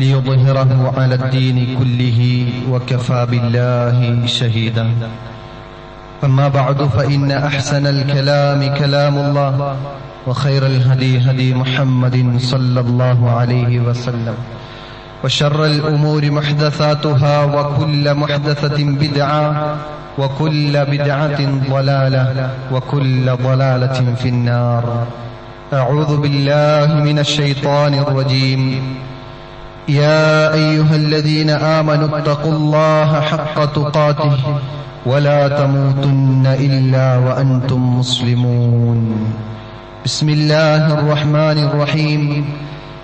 ليظهره على الدين كله وكفى بالله شهيدا. أما بعد فإن أحسن الكلام كلام الله وخير الهدي هدي محمد صلى الله عليه وسلم. وشر الأمور محدثاتها وكل محدثة بدعة وكل بدعة ضلالة وكل ضلالة في النار. أعوذ بالله من الشيطان الرجيم. يا أيها الذين آمنوا اتقوا الله حق تقاته ولا تموتن إلا وأنتم مسلمون. بسم الله الرحمن الرحيم.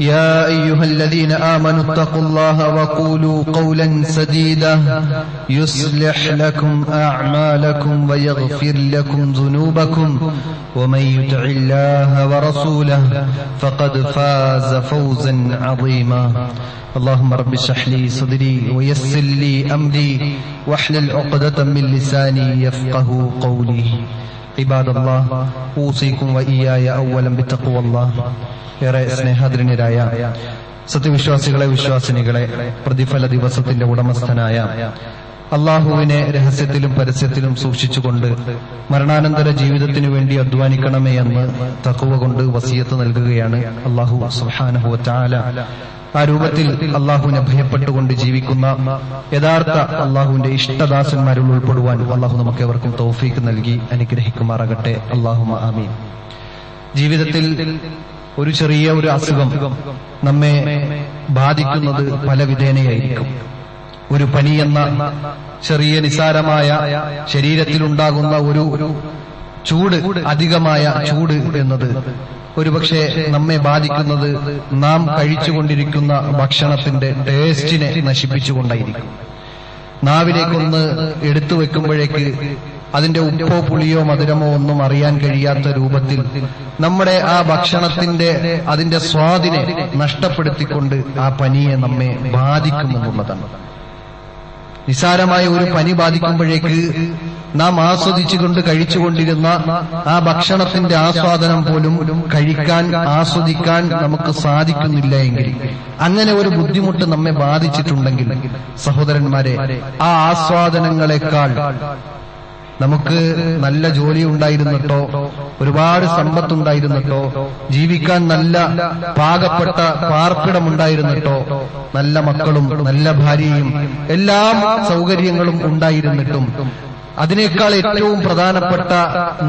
يا أيها الذين آمنوا اتقوا الله وقولوا قولا سديدا. يصلح لكم أعمالكم ويغفر لكم ذنوبكم. ومن يطع الله ورسوله فقد فاز فوزا عظيما. اللهم رب اشرح لي صدري ويسر لي أمري واحلل عقدة من لساني يفقه قولي. عباد الله أوصيكم وإياي أولا بتقوى الله ഏറെ സ്നേഹാദരണ്യരായ സത്യവിശ്വാസികളെ വിശ്വാസിനികളെ പ്രതിഫല ദിവസത്തിന്റെ ഉടമസ്ഥനായ അള്ളാഹുവിനെ രഹസ്യത്തിലും പരസ്യത്തിലും സൂക്ഷിച്ചുകൊണ്ട് മരണാനന്തര ജീവിതത്തിനു വേണ്ടി അധ്വാനിക്കണമേ എന്ന് തക്കുവ കൊണ്ട് വസീയത്ത് നൽകുകയാണ് അള്ളാഹു സുഹാനഹു ചാല ആ രൂപത്തിൽ അള്ളാഹുവിനെ ഭയപ്പെട്ടുകൊണ്ട് ജീവിക്കുന്ന യഥാർത്ഥ അള്ളാഹുവിന്റെ ഇഷ്ടദാസന്മാരിൽ ഉൾപ്പെടുവാൻ അള്ളാഹു നമുക്ക് എവർക്കും തൗഫീക്ക് നൽകി അനുഗ്രഹിക്കുമാറാകട്ടെ. അള്ളാഹു ആമീൻ. ജീവിതത്തിൽ ഒരു ചെറിയ ഒരു അസുഖം നമ്മെ ബാധിക്കുന്നത് പല വിധേനയായിരിക്കും ഒരു പനിയെന്ന ചെറിയ നിസാരമായ ശരീരത്തിലുണ്ടാകുന്ന ഒരു ചൂട് അധികമായ ചൂട് എന്നത് ഒരുപക്ഷെ നമ്മെ ബാധിക്കുന്നത് നാം കഴിച്ചുകൊണ്ടിരിക്കുന്ന ഭക്ഷണത്തിന്റെ ടേസ്റ്റിനെ നശിപ്പിച്ചുകൊണ്ടായിരിക്കും. നാവിലേക്കൊന്ന് എടുത്തു വെക്കുമ്പോഴേക്ക് അതിന്റെ ഉപ്പോ പുളിയോ മധുരമോ ഒന്നും അറിയാൻ കഴിയാത്ത രൂപത്തിൽ നമ്മുടെ ആ ഭക്ഷണത്തിന്റെ അതിന്റെ സ്വാദിനെ നഷ്ടപ്പെടുത്തിക്കൊണ്ട് ആ പനിയെ നമ്മെ ബാധിക്കുമെന്നുള്ളതാണ്. നിസാരമായ ഒരു പനി ബാധിക്കുമ്പോഴേക്ക് നാം ആസ്വദിച്ചുകൊണ്ട് കഴിച്ചുകൊണ്ടിരുന്ന ആ ഭക്ഷണത്തിന്റെ ആസ്വാദനം പോലും കഴിക്കാൻ ആസ്വദിക്കാൻ നമുക്ക് സാധിക്കുന്നില്ല എങ്കിൽ അങ്ങനെ ഒരു ബുദ്ധിമുട്ട് നമ്മെ ബാധിച്ചിട്ടുണ്ടെങ്കിൽ സഹോദരന്മാരെ ആ ആസ്വാദനങ്ങളെക്കാൾ നമുക്ക് നല്ല ജോലി ഉണ്ടായിരുന്നിട്ടോ ഒരുപാട് സമ്പത്തുണ്ടായിരുന്നിട്ടോ ജീവിക്കാൻ നല്ല പാകപ്പെട്ട പാർപ്പിടമുണ്ടായിരുന്നിട്ടോ നല്ല മക്കളും നല്ല ഭാര്യയും എല്ലാ സൗകര്യങ്ങളും ഉണ്ടായിരുന്നിട്ടും. അതിനേക്കാൾ ഏറ്റവും പ്രധാനപ്പെട്ട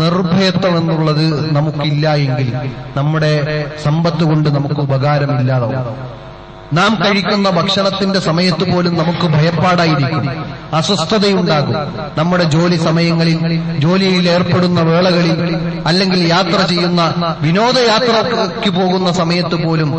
നിർഭയത്വം എന്നുള്ളത് നമുക്കില്ല എങ്കിൽ നമ്മുടെ സമ്പത്ത് കൊണ്ട് നമുക്ക് ഉപകാരമില്ലാതാവും. നാം കഴിക്കുന്ന ഭക്ഷണത്തിന്റെ സമയത്ത് പോലും നമുക്ക് ഭയപ്പാടായിരിക്കും. അസ്വസ്ഥതയുണ്ടാകും. നമ്മുടെ ജോലി സമയങ്ങളിൽ ജോലിയിൽ ഏർപ്പെടുന്ന വേളകളിൽ അല്ലെങ്കിൽ യാത്ര ചെയ്യുന്ന വിനോദയാത്രയ്ക്ക് പോകുന്ന സമയത്ത് പോലും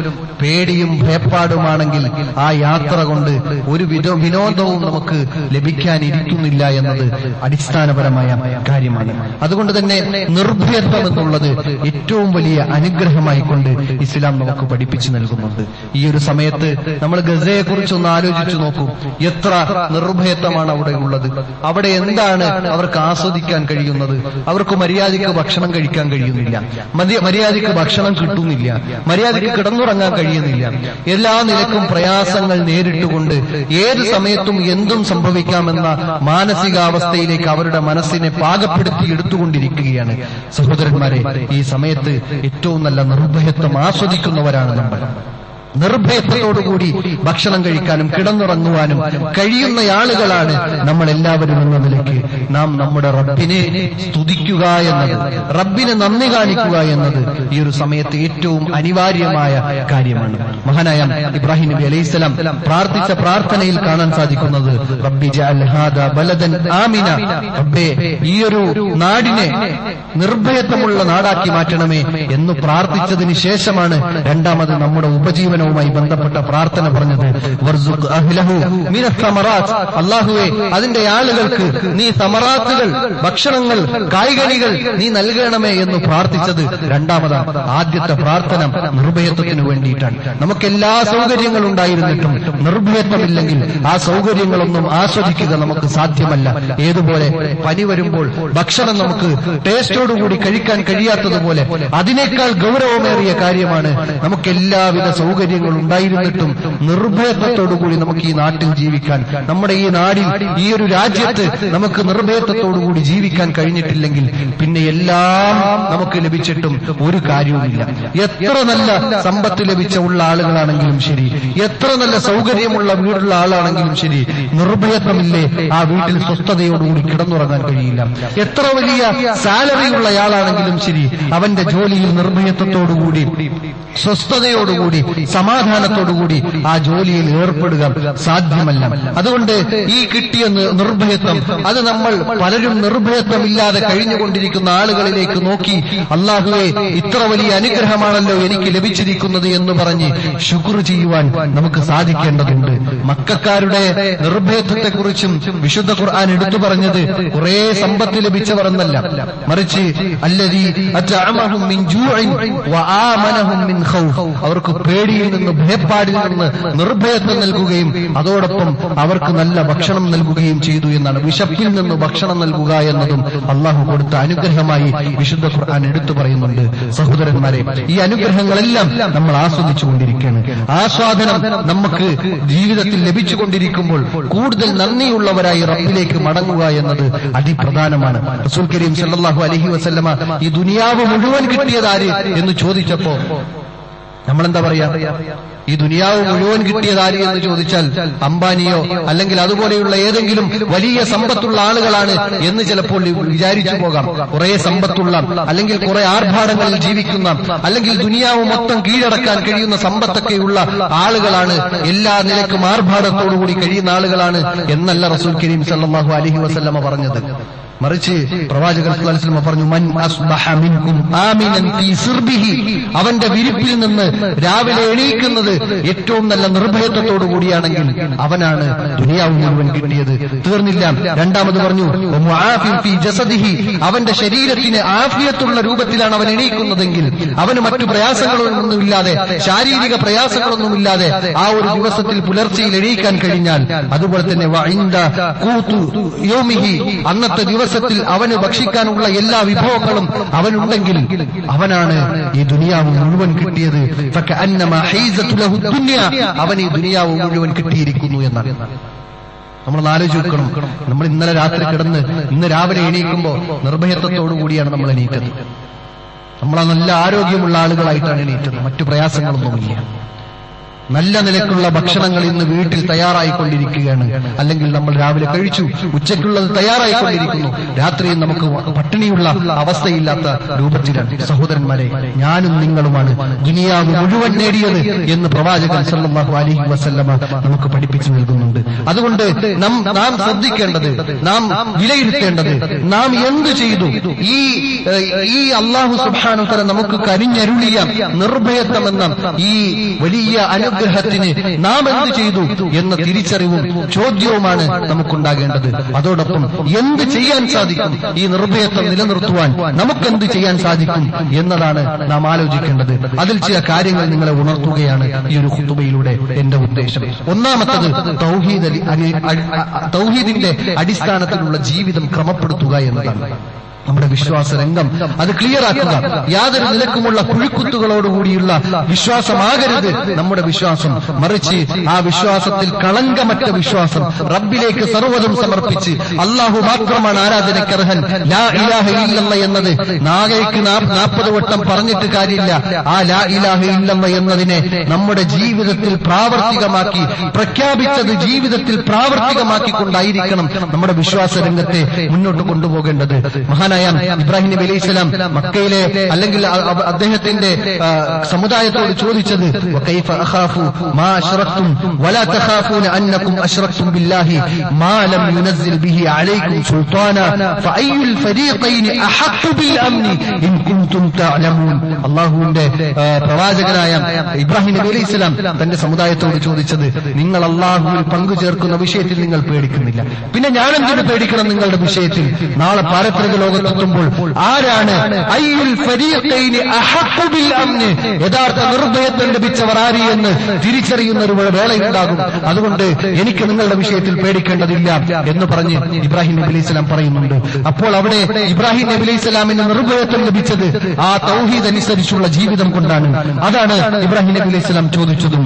പേടിയും ഭയപ്പാടുമാണെങ്കിൽ ആ യാത്ര കൊണ്ട് ഒരു വിനോദവും നമുക്ക് ലഭിക്കാനിരിക്കുന്നില്ല എന്നത് അടിസ്ഥാനപരമായ കാര്യമാണ്. അതുകൊണ്ട് തന്നെ നിർഭയത്വം എന്നുള്ളത് ഏറ്റവും വലിയ അനുഗ്രഹമായിക്കൊണ്ട് ഇസ്ലാം നമുക്ക് പഠിപ്പിച്ചു നൽകുന്നുണ്ട്. ഈ ഒരു സമയത്ത് നമ്മൾ ഗസയെ കുറിച്ചൊന്ന് ആലോചിച്ചു നോക്കൂ. എത്ര നിർഭയത്വമാണ് അവിടെ ഉള്ളത്. അവിടെ എന്താണ് അവർക്ക് ആസ്വദിക്കാൻ കഴിയുന്നത്? അവർക്ക് മര്യാദയ്ക്ക് ഭക്ഷണം കഴിക്കാൻ കഴിയുന്നില്ല. മര്യാദയ്ക്ക് ഭക്ഷണം കിട്ടുന്നില്ല. മര്യാദയ്ക്ക് കിടന്നുറങ്ങാൻ കഴിയുന്നില്ല. എല്ലാ നിലക്കും പ്രയാസങ്ങൾ നേരിട്ടുകൊണ്ട് ഏത് സമയത്തും എന്തും സംഭവിക്കാമെന്ന മാനസികാവസ്ഥയിലേക്ക് അവരുടെ മനസ്സിനെ പാകപ്പെടുത്തി എടുത്തുകൊണ്ടിരിക്കുകയാണ്. സഹോദരന്മാരെ ഈ സമയത്ത് ഏറ്റവും നല്ല നിർഭയത്വം ആസ്വദിക്കുന്നവരാണ് നമ്മൾ. നിർഭയത്വത്തോടുകൂടി ഭക്ഷണം കഴിക്കാനും കിടന്നുറങ്ങുവാനും കഴിയുന്ന ആളുകളാണ് നമ്മൾ എല്ലാവരും എന്ന നിലയ്ക്ക് നാം നമ്മുടെ റബ്ബിനെ സ്തുതിക്കുക എന്നത് റബ്ബിനെ നന്ദി കാണിക്കുക എന്നത് ഈ ഒരു സമയത്ത് ഏറ്റവും അനിവാര്യമായ കാര്യമാണ്. മഹാനായ ഇബ്രാഹിം നബി അലൈഹിസ്സലാം പ്രാർത്ഥിച്ച പ്രാർത്ഥനയിൽ കാണാൻ സാധിക്കുന്നത് റബ്ബി ബലദൻ ആമിന റബ്ബേ ഈ ഒരു നാടിനെ നിർഭയത്വമുള്ള നാടാക്കി മാറ്റണമേ എന്ന് പ്രാർത്ഥിച്ചതിന് ശേഷമാണ് രണ്ടാമത് നമ്മുടെ ഉപജീവനവുമായി ബന്ധപ്പെട്ട പ്രാർത്ഥന പറഞ്ഞത് അള്ളാഹുവെ അതിന്റെ ആളുകൾക്ക് നീ സമറാത്തുകൾ ഭക്ഷണങ്ങൾ കായ്കനികൾ നീ നൽകണമേ എന്ന് പ്രാർത്ഥിച്ചത് രണ്ടാമതാണ് ആദ്യത്തെ പ്രാർത്ഥന നിർഭയത്വത്തിന് വേണ്ടിയിട്ടാണ്. നമുക്ക് എല്ലാ സൗകര്യങ്ങളും ഉണ്ടായിരുന്നിട്ടും നിർഭയത്വമില്ലെങ്കിൽ ആ സൗകര്യങ്ങളൊന്നും ആസ്വദിക്കുക നമുക്ക് സാധ്യമല്ല. ഏതുപോലെ പനി വരുമ്പോൾ ഭക്ഷണം നമുക്ക് ടേസ്റ്റോടുകൂടി കഴിക്കാൻ കഴിയാത്തതുപോലെ അതിനേക്കാൾ ഗൗരവമേറിയ കാര്യമാണ് നമുക്ക് എല്ലാവിധ സൗകര്യങ്ങളും ഉണ്ടായിരുന്നിട്ടും നിർഭയത്വത്തോടുകൂടി നമുക്ക് ഈ നാട്ടിൽ ജീവിക്കാൻ നമ്മുടെ ഈ നാടിൽ ഈ ഒരു രാജ്യത്ത് നമുക്ക് നിർഭയത്വത്തോടുകൂടി ജീവിക്കാൻ കഴിഞ്ഞിട്ടില്ലെങ്കിൽ പിന്നെ എല്ലാം നമുക്ക് ലഭിച്ചിട്ടും ഒരു കാര്യവുമില്ല. എത്ര നല്ല സമ്പത്ത് ലഭിച്ച ഉള്ള ആളുകളാണെങ്കിലും ശരി എത്ര നല്ല സൗകര്യമുള്ള വീടുള്ള ആളാണെങ്കിലും ശരി നിർഭയത്വമില്ലേ ആ വീട്ടിൽ സ്വസ്ഥതയോടുകൂടി കിടന്നുറങ്ങാൻ കഴിയില്ല. എത്ര വലിയ സാലറിയുള്ള ആളാണെങ്കിലും ശരി അവന്റെ ജോലിയിൽ നിർഭയത്വത്തോടുകൂടി സ്വസ്ഥതയോടുകൂടി സമാധാനത്തോടുകൂടി ആ ജോലിയിൽ ഏർപ്പെടുക സാധ്യമല്ല. അതുകൊണ്ട് ഈ കിട്ടിയ നിർഭയത്വം അത് നമ്മൾ പലരും നിർഭയത്വം ഇല്ലാതെ കഴിഞ്ഞുകൊണ്ടിരിക്കുന്ന ആളുകളിലേക്ക് നോക്കി അള്ളാഹുവെ ഇത്ര വലിയ അനുഗ്രഹമാണല്ലോ എനിക്ക് ലഭിച്ചിരിക്കുന്നത് എന്ന് പറഞ്ഞ് ശുക്ർ ചെയ്യുവാൻ നമുക്ക് സാധിക്കേണ്ടതുണ്ട്. മക്കാരുടെ നിർഭയത്വത്തെക്കുറിച്ചും വിശുദ്ധ ഖുർആൻ എടുത്തു പറഞ്ഞത് കുറെ സമ്പത്ത് ലഭിച്ചവർ എന്നല്ല മറിച്ച് അല്ലതി അത്അമഹും അവർക്ക് പേടിയിൽ നിന്ന് ഭയപ്പാടിൽ നിന്ന് നിർഭയത്വം നൽകുകയും അതോടൊപ്പം അവർക്ക് നല്ല ഭക്ഷണം നൽകുകയും ചെയ്തു എന്നാണ്. വിശപ്പിൽ നിന്ന് ഭക്ഷണം നൽകുക എന്നതും അള്ളാഹു കൊടുത്ത അനുഗ്രഹമായി വിശുദ്ധ ഖുർആൻ എടുത്തു പറയുന്നുണ്ട്. സഹോദരന്മാരെ ഈ അനുഗ്രഹങ്ങളെല്ലാം നമ്മൾ ആസ്വദിച്ചു കൊണ്ടിരിക്കുകയാണ്. ആസ്വാദനം നമുക്ക് ജീവിതത്തിൽ ലഭിച്ചുകൊണ്ടിരിക്കുമ്പോൾ കൂടുതൽ നന്ദിയുള്ളവരായി റബ്ബിലേക്ക് മടങ്ങുക എന്നത് അതിപ്രധാനമാണ്. റസൂൽ കരീം സല്ലല്ലാഹു അലൈഹി വസല്ലമ ഈ ദുനിയാവ് മുഴുവൻ കിട്ടിയതാര്? എന്ന് ചോദിച്ചപ്പോ നമ്മളെന്താ പറയാ? ഈ ദുനിയാവ് മുഴുവൻ കിട്ടിയതാര് എന്ന് ചോദിച്ചാൽ അംബാനിയോ അല്ലെങ്കിൽ അതുപോലെയുള്ള ഏതെങ്കിലും വലിയ സമ്പത്തുള്ള ആളുകളാണ് എന്ന് ചിലപ്പോൾ വിചാരിച്ചു പോകാം. കുറെ സമ്പത്തുള്ള അല്ലെങ്കിൽ കുറെ ആർഭാടങ്ങളിൽ ജീവിക്കുന്ന അല്ലെങ്കിൽ ദുനിയാവ് മൊത്തം കീഴടക്കാൻ കഴിയുന്ന സമ്പത്തൊക്കെയുള്ള ആളുകളാണ് എല്ലാ നിലക്കും ആർഭാടത്തോടുകൂടി കഴിയുന്ന ആളുകളാണ് എന്നല്ല റസൂൽ കരീം സല്ലാഹു അലഹി വസല്ലമ പറഞ്ഞത്. മറിച്ച് സല്ലല്ലാഹു പറഞ്ഞു മൻ അവന്റെ വിരിപ്പിൽ നിന്ന് രാവിലെ എണീക്കുന്നത് ഏറ്റവും നല്ല നിർഭയത്വത്തോടു കൂടിയാണെങ്കിൽ അവനാണ് ദുനിയാവ് മുഴുവൻ കിട്ടിയത്. തീർന്നില്ല. രണ്ടാമത് പറഞ്ഞു അവന്റെ ശരീരത്തിന് ആഫിയത്തുള്ള രൂപത്തിലാണ് അവൻ എണീക്കുന്നതെങ്കിൽ അവന് മറ്റു പ്രയാസങ്ങളൊന്നുമില്ലാതെ ശാരീരിക പ്രയാസങ്ങളൊന്നുമില്ലാതെ ആ ഒരു ദിവസത്തിൽ പുലർച്ചയിൽ എണീക്കാൻ കഴിഞ്ഞാൽ അതുപോലെ തന്നെ അന്നത്തെ ദിവസം ദിവസത്തിൽ അവന് ഭക്ഷിക്കാനുള്ള എല്ലാ വിഭവങ്ങളും അവനുണ്ടെങ്കിൽ അവനാണ് ഈ ദുനിയാവ് മുഴുവൻ കിട്ടിയത്. അവൻ ഈ ദുനിയാവ് മുഴുവൻ കിട്ടിയിരിക്കുന്നു എന്നാണ്. നമ്മൾ ആലോചിച്ച് നമ്മൾ ഇന്നലെ രാത്രി കിടന്ന് ഇന്ന് രാവിലെ എണീക്കുമ്പോൾ നിർഭയത്വത്തോടു കൂടിയാണ് നമ്മൾ എണീറ്റത്. നമ്മൾ നല്ല ആരോഗ്യമുള്ള ആളുകളായിട്ടാണ് എണീറ്റത്. മറ്റു പ്രയാസങ്ങളൊന്നുമില്ല. നല്ല നിലക്കുള്ള ഭക്ഷണങ്ങൾ ഇന്ന് വീട്ടിൽ തയ്യാറായിക്കൊണ്ടിരിക്കുകയാണ്. അല്ലെങ്കിൽ നമ്മൾ രാവിലെ കഴിച്ചു ഉച്ചയ്ക്കുള്ളത് തയ്യാറായിക്കൊണ്ടിരിക്കുന്നു. രാത്രിയും നമുക്ക് പട്ടിണിയുള്ള അവസ്ഥയില്ലാത്ത രൂപത്തിലാണ് സഹോദരന്മാരെ ഞാനും നിങ്ങളുമാണ്. ദുനിയാവ് മുഴുവൻ നേടിയത് എന്ന് പ്രവാചകൻ സല്ലാഹു അലഹി വസല്ലമ നമുക്ക് പഠിപ്പിച്ചു നൽകുന്നുണ്ട്. അതുകൊണ്ട് നാം ശ്രദ്ധിക്കേണ്ടത് നാം വിലയിരുത്തേണ്ടത് നാം എന്ത് ചെയ്തു? ഈ ഈ അള്ളാഹു സുബ്ഹാനഹു തആല നമുക്ക് കരിഞ്ഞരുളിയ നിർഭയത്വമെന്ന ഈ വലിയ അനുഗ്രഹത്തിന് നാം എന്ത് ചെയ്തു എന്ന തിരിച്ചറിവും ചോദ്യവുമാണ് നമുക്കുണ്ടാകേണ്ടത്. അതോടൊപ്പം എന്ത് ചെയ്യാൻ സാധിക്കും ഈ നിർഭയത്വം നിലനിർത്തുവാൻ നമുക്ക് എന്ത് ചെയ്യാൻ സാധിക്കും എന്നതാണ് നാം ആലോചിക്കേണ്ടത്. അതിൽ ചില കാര്യങ്ങൾ നിങ്ങളെ ഉണർത്തുകയാണ് ഈ ഒരു കുത്തുബയിലൂടെ എന്റെ ഉദ്ദേശം. ഒന്നാമത്തത് തൗഹീദ് തൗഹീദിന്റെ അടിസ്ഥാനത്തിലുള്ള ജീവിതം ക്രമപ്പെടുത്തുക എന്നതാണ്. നമ്മുടെ വിശ്വാസ രംഗം അത് ക്ലിയർ ആക്കുക. യാതൊരു നിലക്കുമുള്ള കുഴിക്കുത്തുകളോടുകൂടിയുള്ള വിശ്വാസമാകരുത്. നമ്മുടെ വിശ്വാസം മറിച്ച് ആ വിശ്വാസത്തിൽ കളങ്കമറ്റ വിശ്വാസം റബ്ബിലേക്ക് സർവതും സമർപ്പിച്ച് അള്ളാഹു മാത്രമാണ് ആരാധനക്കർഹൻ. ലാ ഇലാഹ ഇല്ലല്ല എന്നത് നാഗയ്ക്ക് നാൽപ്പത് വട്ടം പറഞ്ഞിട്ട് കാര്യമില്ല. ആ ലാ ഇലാഹ ഇല്ലല്ല എന്നതിനെ നമ്മുടെ ജീവിതത്തിൽ പ്രാവർത്തികമാക്കി പ്രഖ്യാപിച്ചത് ജീവിതത്തിൽ പ്രാവർത്തികമാക്കിക്കൊണ്ടായിരിക്കണം നമ്മുടെ വിശ്വാസ രംഗത്തെ മുന്നോട്ട് കൊണ്ടുപോകേണ്ടത്. മഹാനായ ഇബ്രാഹിം നബി അലൈഹി സ്വലാം മക്കയിലെ അല്ലെങ്കിൽ അദ്ദേഹത്തിന്റെ സമുദായത്തോട് ചോദിച്ചത് അള്ളാഹുവിന്റെ പ്രവാചകനായ ഇബ്രാഹിം നബി അലൈഹി സ്വലാം തന്റെ സമുദായത്തോട് ചോദിച്ചത് നിങ്ങൾ അള്ളാഹുവിൽ പങ്കു ചേർക്കുന്ന വിഷയത്തിൽ നിങ്ങൾ പേടിക്കുന്നില്ല. പിന്നെ ഞാനെന്തിനു പേടിക്കണം നിങ്ങളുടെ വിഷയത്തിൽ? നാളെ പാരത്രിക ലോകത്തെത്തുമ്പോൾ ആരാണ്? യഥാർത്ഥ നിർഭയത്വം ലഭിച്ചവർ ആര് എന്ന് തിരിച്ചറിയുന്ന ഒരു വേളയുണ്ടാകും. അതുകൊണ്ട് എനിക്ക് നിങ്ങളുടെ വിഷയത്തിൽ പേടിക്കേണ്ടതില്ല എന്ന് പറഞ്ഞ് ഇബ്രാഹിം നബി അലൈഹി സ്വലാം പറയുന്നുണ്ട്. അപ്പോൾ അവിടെ ഇബ്രാഹിം നബി അലൈഹി സ്വലാമിന് നിർഭയത്വം ലഭിച്ചത് ആ തൗഹീദ് അനുസരിച്ചുള്ള ജീവിതം കൊണ്ടാണ്. അതാണ് ഇബ്രാഹിം നബി അലൈഹി സ്വലാം ചോദിച്ചതും.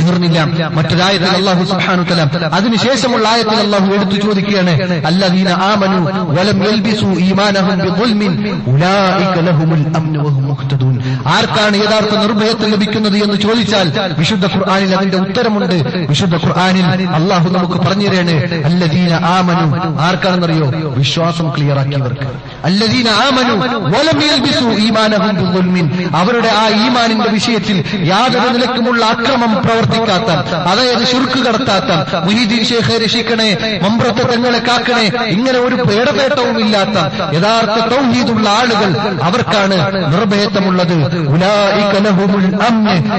തീർന്നില്ല. മറ്റൊരായത്തിൽ അള്ളാഹു സുഹാനു തആല അതിനുശേഷമുള്ള ആയത്തിൽ അള്ളാഹു എടുത്തു ചോദിക്കുകയാണ് അല്ലദീന ആമനു വലം യൽബിസു ഈമാനഹും ബിദുൽമിൻ ഉലൈക ലഹുമുൽ അംനു വഹും മുഹ്തദൂൻ. ആർക്കാണ് യഥാർത്ഥ നിർഭയത്വം ലഭിക്കുന്നത് എന്ന് ചോദിച്ചാൽ വിശുദ്ധ ഖുർആനിൽ അതിന്റെ ഉത്തരമുണ്ട്. വിശുദ്ധ ഖുർആനിൽ അള്ളാഹു നമുക്ക് പറഞ്ഞു തരേണ് അല്ലദീന ആമനു. ആർക്കാണെന്നറിയോ? വിശ്വാസം ക്ലിയർ ആക്കിയവർക്ക്. അല്ലദീന ആമനു വലം യൽബിസു ഈമാനഹും ബിദുൽമിൻ. അവരുടെ ആ ഈമാനിന്റെ വിഷയത്തിൽ യാതൊരു നിലക്കുമുള്ള അക്രമം പ്രവർത്തിക്കാത്ത അതായത് ശുർക്ക് കടത്താത്ത. മുഹീദ്ദീൻ ഷേഖ് രക്ഷിക്കണേ മമ്പ്രത്തെ തങ്ങളെ കാക്കണേ ഇങ്ങനെ ഒരു പേടപേട്ടവും ഇല്ലാത്ത യഥാർത്ഥ തൗഹീദുള്ള ആളുകൾ അവർക്കാണ് നിർഭയത്വമുള്ളത്.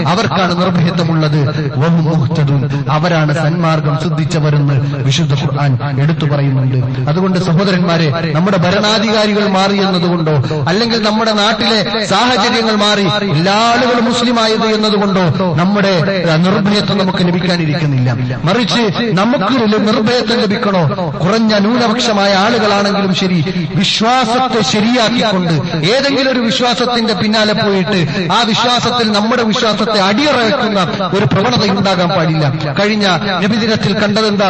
അവർക്കാണ് നിർഭയത്വമുള്ളത്. അവരാണ് സന്മാർഗം ശുദ്ധിച്ചവരെന്ന് വിശുദ്ധ ഖുർആൻ എടുത്തു പറയുന്നുണ്ട്. അതുകൊണ്ട് സഹോദരന്മാരെ നമ്മുടെ ഭരണാധികാരികൾ മാറി എന്നതുകൊണ്ടോ അല്ലെങ്കിൽ നമ്മുടെ നാട്ടിലെ സാഹചര്യങ്ങൾ മാറി എല്ലാ ആളുകളും മുസ്ലിം ആയത് എന്നതുകൊണ്ടോ നമ്മുടെ ആ, നിർഭയത്വം നമുക്ക് ലഭിക്കാനിരിക്കുന്നില്ല. മറിച്ച് നമുക്ക് നിർഭയത്വം ലഭിക്കണോ? കുറഞ്ഞ ന്യൂനപക്ഷമായ ആളുകളാണെങ്കിലും ശരി വിശ്വാസത്തെ ശരിയാക്കിക്കൊണ്ട് ഏതെങ്കിലും ഒരു വിശ്വാസത്തിന്റെ പിന്നാലെ പോയിട്ട് ആ വിശ്വാസത്തിൽ നമ്മുടെ വിശ്വാസത്തെ അടിയറക്കുന്ന ഒരു പ്രവണത ഉണ്ടാകാൻ പാടില്ല. കഴിഞ്ഞ നബിദിനത്തിൽ കണ്ടതെന്താ?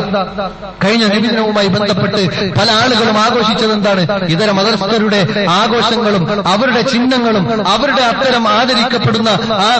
കഴിഞ്ഞ നബിദിനവുമായി ബന്ധപ്പെട്ട് പല ആളുകളും ആഘോഷിച്ചത് എന്താണ് ഇതര മതസ്ഥരുടെ ആഘോഷങ്ങളും അവരുടെ ചിഹ്നങ്ങളും അവരുടെ അത്തരം ആദരിക്കപ്പെടുന്ന ആ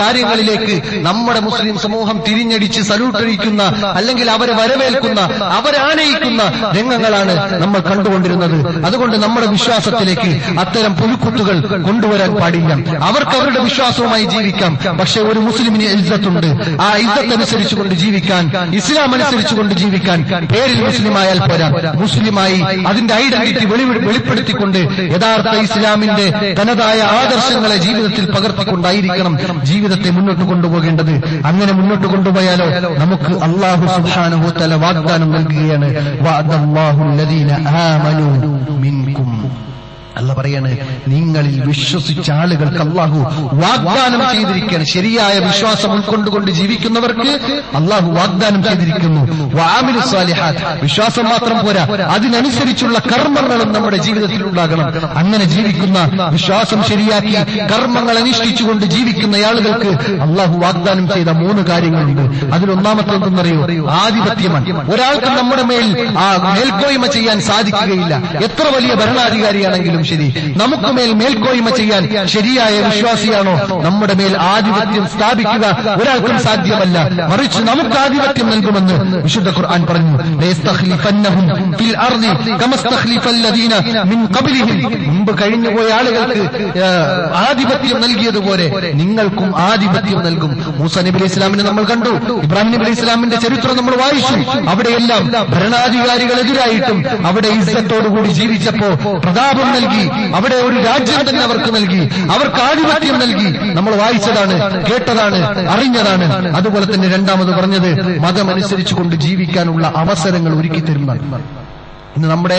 കാര്യങ്ങളിലേക്ക് നമ്മുടെ മുസ്ലിം സമൂഹം തിരിഞ്ഞടിച്ച് സല്യൂട്ടടിക്കുന്ന അല്ലെങ്കിൽ അവരെ വരവേൽക്കുന്ന അവരാനയിക്കുന്ന രംഗങ്ങളാണ് നമ്മൾ കണ്ടുകൊണ്ടിരുന്നത്. അതുകൊണ്ട് നമ്മുടെ വിശ്വാസത്തിലേക്ക് അത്തരം പുഴുക്കുത്തുകൾ കൊണ്ടുവരാൻ പാടില്ല. അവർക്ക് അവരുടെ വിശ്വാസവുമായി ജീവിക്കാം. പക്ഷെ ഒരു മുസ്ലിമിന് ഇജ്ജത്തുണ്ട്. ആ ഇജ്ജത്ത് അനുസരിച്ചുകൊണ്ട് ജീവിക്കാൻ ഇസ്ലാം അനുസരിച്ചുകൊണ്ട് ജീവിക്കാൻ പേരിൽ മുസ്ലിമായാൽ പോരാ. മുസ്ലിമായി അതിന്റെ ഐഡന്റിറ്റി വെളി- വെളിപ്പെടുത്തിക്കൊണ്ട് യഥാർത്ഥ ഇസ്ലാമിന്റെ തനതായ ആദർശങ്ങളെ ജീവിതത്തിൽ പകർത്തിക്കൊണ്ടായിരിക്കണം ജീവിതത്തെ മുന്നോട്ട് കൊണ്ടുപോകേണ്ടത്. അങ്ങനെ മുന്നോട്ട് കൊണ്ടുപോയാലോ? നമുക്ക് അള്ളാഹു സുബ്ഹാനഹു തആല വാഗ്ദാനം നൽകുകയാണ്. മിൻകും. അല്ല പറയാണ് നിങ്ങളിൽ വിശ്വസിച്ച ആളുകൾക്ക് അള്ളാഹു വാഗ്ദാനം ചെയ്തിരിക്കുകയാണ്. ശരിയായ വിശ്വാസം ഉൾക്കൊണ്ടുകൊണ്ട് ജീവിക്കുന്നവർക്ക് അള്ളാഹു വാഗ്ദാനം ചെയ്തിരിക്കുന്നു. വിശ്വാസം മാത്രം പോരാ അതിനനുസരിച്ചുള്ള കർമ്മങ്ങളും നമ്മുടെ ജീവിതത്തിൽ ഉണ്ടാകണം. അങ്ങനെ ജീവിക്കുന്ന വിശ്വാസം ശരിയാക്കി കർമ്മങ്ങൾ അനുഷ്ഠിച്ചുകൊണ്ട് ജീവിക്കുന്ന ആളുകൾക്ക് അള്ളാഹു വാഗ്ദാനം ചെയ്ത മൂന്ന് കാര്യങ്ങളുണ്ട്. അതിലൊന്നാമത്തെ എന്തെന്നറിയോ? ആധിപത്യമാണ്. ഒരാൾക്ക് നമ്മുടെ മേൽ ആ മേൽക്കോയ്മ ചെയ്യാൻ സാധിക്കുകയില്ല. എത്ര വലിയ ഭരണാധികാരിയാണെങ്കിലും ശരി. നമുക്ക് മേൽ മേൽക്കോയ്മ ചെയ്യാൻ ശരിയായ വിശ്വാസിയാണോ? നമ്മുടെ മേൽ ആധിപത്യം സ്ഥാപിക്കുക ഒരാൾക്കും സാധ്യമല്ല. മറിച്ച് നമുക്ക് ആധിപത്യം നൽകുമെന്ന് വിശുദ്ധ ഖുർആൻ പറഞ്ഞു. മുമ്പ് കഴിഞ്ഞുപോയ ആളുകൾക്ക് ആധിപത്യം നൽകിയതുപോലെ നിങ്ങൾക്കും ആധിപത്യം നൽകും. മൂസ നബി അലൈഹി ഇസ്ലാമിനെ നമ്മൾ കണ്ടു. ഇബ്രാഹിം നബി അലൈഹി ഇസ്ലാമിന്റെ ചരിത്രം നമ്മൾ വായിച്ചു. അവിടെയെല്ലാം ഭരണാധികാരികളെതിരായിട്ടും അവിടെ ഇസ്സത്തോടുകൂടി ജീവിച്ചപ്പോ പ്രതാപം നൽകി അവിടെ ഒരു രാജ്യം തന്നെ അവർക്ക് നൽകി. അവർക്ക് ആധിപത്യം നൽകി. നമ്മൾ വായിച്ചതാണ് കേട്ടതാണ് അറിഞ്ഞതാണ്. അതുപോലെ തന്നെ രണ്ടാമത് പറഞ്ഞത് മതമനുസരിച്ചുകൊണ്ട് ജീവിക്കാനുള്ള അവസരങ്ങൾ ഒരുക്കി തരുന്നതാണ് ഇന്ന് നമ്മുടെ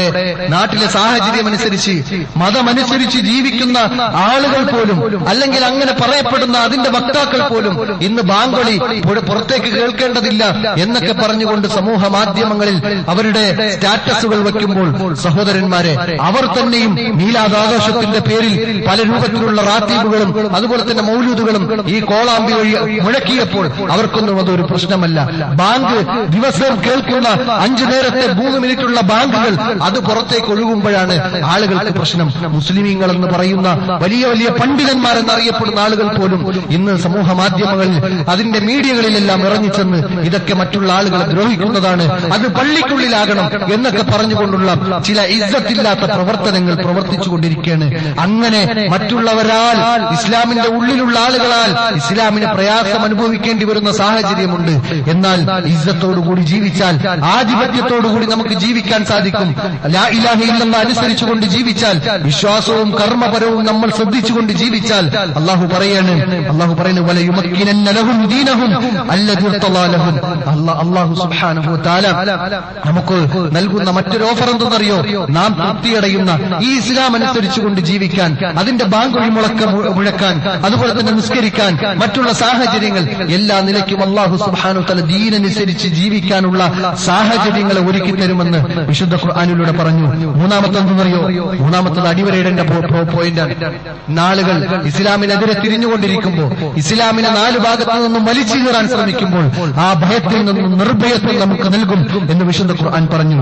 നാട്ടിലെ സാഹചര്യം അനുസരിച്ച് മതമനുസരിച്ച് ജീവിക്കുന്ന ആളുകൾ പോലും അല്ലെങ്കിൽ അങ്ങനെ പറയപ്പെടുന്ന അതിന്റെ വക്താക്കൾ പോലും ഇന്ന് ബാങ്കളി പുറ- പുറത്തേക്ക് കേൾക്കേണ്ടതില്ല എന്നൊക്കെ പറഞ്ഞുകൊണ്ട് സമൂഹ മാധ്യമങ്ങളിൽ അവരുടെ സ്റ്റാറ്റസുകൾ വെക്കുമ്പോൾ സഹോദരന്മാരെ അവർ തന്നെയും നീലാകാശത്തിന്റെ പേരിൽ പല രൂപത്തിലുള്ള റാത്തീബുകളും അതുപോലെ തന്നെ മൗലൂദുകളും ഈ കോളാമ്പി വഴി മുഴക്കിയപ്പോൾ അവർക്കൊന്നും അതൊരു പ്രശ്നമല്ല. ബാങ്ക് ദിവസം കേൾക്കുന്ന അഞ്ചു നേരത്തെ മൂന്ന് മിനിറ്റുള്ള ബാങ്കുകൾ അത് പുറത്തേക്ക് ഒഴുകുമ്പോഴാണ് ആളുകൾക്ക് പ്രശ്നം. മുസ്ലിമീങ്ങൾ എന്ന് പറയുന്ന വലിയ വലിയ പണ്ഡിതന്മാരെന്നറിയപ്പെടുന്ന ആളുകൾ പോലും ഇന്ന് സമൂഹ മാധ്യമങ്ങളിൽ അതിന്റെ മീഡിയകളിലെല്ലാം ഇറങ്ങിച്ചെന്ന് ഇതൊക്കെ മറ്റുള്ള ആളുകളെ ദ്രോഹിക്കുന്നതാണ്. അത് പള്ളിക്കുള്ളിലാകണം എന്നൊക്കെ പറഞ്ഞുകൊണ്ടുള്ള ചില ഇജ്ജത്തില്ലാത്ത പ്രവർത്തനങ്ങൾ പ്രവർത്തിച്ചു കൊണ്ടിരിക്കുകയാണ് അങ്ങനെ മറ്റുള്ളവരാൽ ഇസ്ലാമിന്റെ ഉള്ളിലുള്ള ആളുകളാൽ ഇസ്ലാമിന് പ്രയാസം അനുഭവിക്കേണ്ടി വരുന്ന സാഹചര്യമുണ്ട്. എന്നാൽ ഇജ്ജത്തോടുകൂടി ജീവിച്ചാൽ ആധിപത്യത്തോടുകൂടി നമുക്ക് ജീവിക്കാൻ സാധിക്കും. ഇല്ലെന്ന് അനുസരിച്ചുകൊണ്ട് ജീവിച്ചാൽ വിശ്വാസവും കർമ്മപരവും നമ്മൾ ശ്രദ്ധിച്ചുകൊണ്ട് ജീവിച്ചാൽ അള്ളാഹു പറയാണ് അള്ളാഹു പറയുന്നു വല യുമക്കിനും ദീനഹും ഇർത്തളാ അള്ളാഹു നമുക്ക് നൽകുന്ന മറ്റൊരു ഓഫർ എന്തെന്നറിയോ? നാം തൃപ്തിയടയുന്ന ഈ ഇസ്ലാം അനുസരിച്ചുകൊണ്ട് ജീവിക്കാൻ അതിന്റെ ബാങ്കുഴി മുളക്ക മുഴക്കാൻ അതുപോലെ തന്നെ നിസ്കരിക്കാൻ മറ്റുള്ള സാഹചര്യങ്ങൾ എല്ലാ നിലയ്ക്കും അള്ളാഹു സുബ്ഹാനഹു തല ദീനനുസരിച്ച് ജീവിക്കാനുള്ള സാഹചര്യങ്ങളെ ഒരുക്കി തരുമെന്ന് വിശുദ്ധ ഖുർആാനിലൂടെ പറഞ്ഞു. മൂന്നാമത്തെ എന്തെന്നറിയോ? മൂന്നാമത്തത് അടിവരയിടേണ്ട പോയിന്റാണ്. നാളുകൾ ഇസ്ലാമിനെതിരെ തിരിഞ്ഞുകൊണ്ടിരിക്കുമ്പോൾ ഇസ്ലാമിനെ നാല് ഭാഗത്തു നിന്നും വലിച്ചു കീറാൻ ശ്രമിക്കുമ്പോൾ ആ ഭയത്തിൽ നിന്നും നിർഭയത്വം നമുക്ക് നൽകും എന്ന് വിശുദ്ധ ഖുർആൻ പറഞ്ഞു.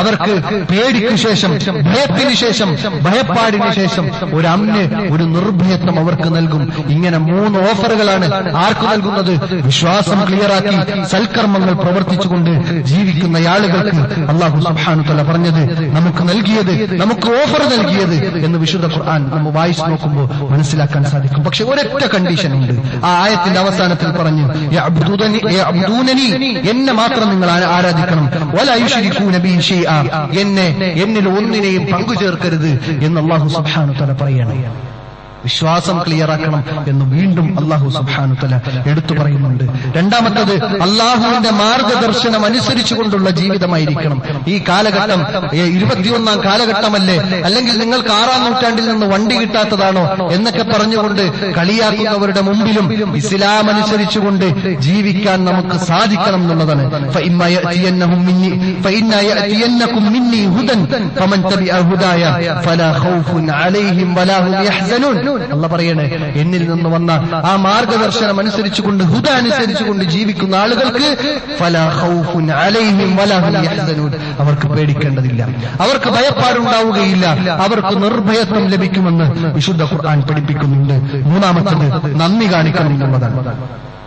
അവർക്ക് പേടിക്ക് ശേഷം ഭയത്തിന് ശേഷം ഭയപ്പാടിന് ശേഷം ഒരു അമ്മ ഒരു നിർഭയത്വം അവർക്ക് നൽകും. ഇങ്ങനെ മൂന്ന് ഓഫറുകളാണ് ആർക്ക് നൽകുന്നത്? വിശ്വാസം ക്ലിയറാക്കി സൽക്കർമ്മങ്ങൾ പ്രവർത്തിച്ചുകൊണ്ട് ജീവിക്കുന്ന ആളുകൾക്ക് അള്ളാഹു സുബ്ഹാനഹു തല പറഞ്ഞത് നമുക്ക് നൽകിയത് നമുക്ക് ഓഫർ നൽകിയത് എന്ന് വിശുദ്ധ ഖുർആൻ നമ്മൾ വായിച്ചു നോക്കുമ്പോൾ മനസ്സിലാക്കാൻ സാധിക്കും. പക്ഷെ ഒരൊറ്റ കണ്ടീഷൻ ഉണ്ട്. ആ ആയത്തിന്റെ അവസാനത്തിൽ പറഞ്ഞു എന്നെ മാത്രം നിങ്ങൾ ആരാധിക്കണം. എന്നെ എന്നിൽ ഒന്നിനെയും പങ്കു ചേർക്കരുത് എന്ന് അള്ളാഹു സുബ്ഹാനഹു തല പറയണം. വിശ്വാസം ക്ലിയറാക്കണം എന്ന് വീണ്ടും അള്ളാഹു സുബാനുത്തല എടുത്തു പറയുന്നുണ്ട്. രണ്ടാമത്തത് അള്ളാഹുവിന്റെ മാർഗദർശനം അനുസരിച്ചുകൊണ്ടുള്ള ജീവിതമായിരിക്കണം. ഈ കാലഘട്ടം ഇരുപത്തിയൊന്നാം കാലഘട്ടമല്ലേ? അല്ലെങ്കിൽ നിങ്ങൾക്ക് ആറാം നൂറ്റാണ്ടിൽ നിന്ന് വണ്ടി കിട്ടാത്തതാണോ എന്നൊക്കെ പറഞ്ഞുകൊണ്ട് കളിയാക്കുന്നവരുടെ മുമ്പിലും ഇസ്ലാം അനുസരിച്ചുകൊണ്ട് ജീവിക്കാൻ നമുക്ക് സാധിക്കണം എന്നുള്ളതാണ്. ഫമൻ ഫലാ അലൈഹിം വലാ ഹും അല്ല പറയണേ എന്നിൽ നിന്ന് വന്ന ആ മാർഗദർശനം അനുസരിച്ചുകൊണ്ട് ഹുദ അനുസരിച്ചുകൊണ്ട് ജീവിക്കുന്ന ആളുകൾക്ക് അവർക്ക് പേടിക്കേണ്ടതില്ല. അവർക്ക് ഭയപ്പാടുണ്ടാവുകയില്ല. അവർക്ക് നിർഭയത്വം ലഭിക്കുമെന്ന് വിശുദ്ധ ഖുർആൻ പഠിപ്പിക്കുന്നുണ്ട്. മൂന്നാമത്തത് നന്ദി കാണിക്കണം എന്നുള്ളതാണ്.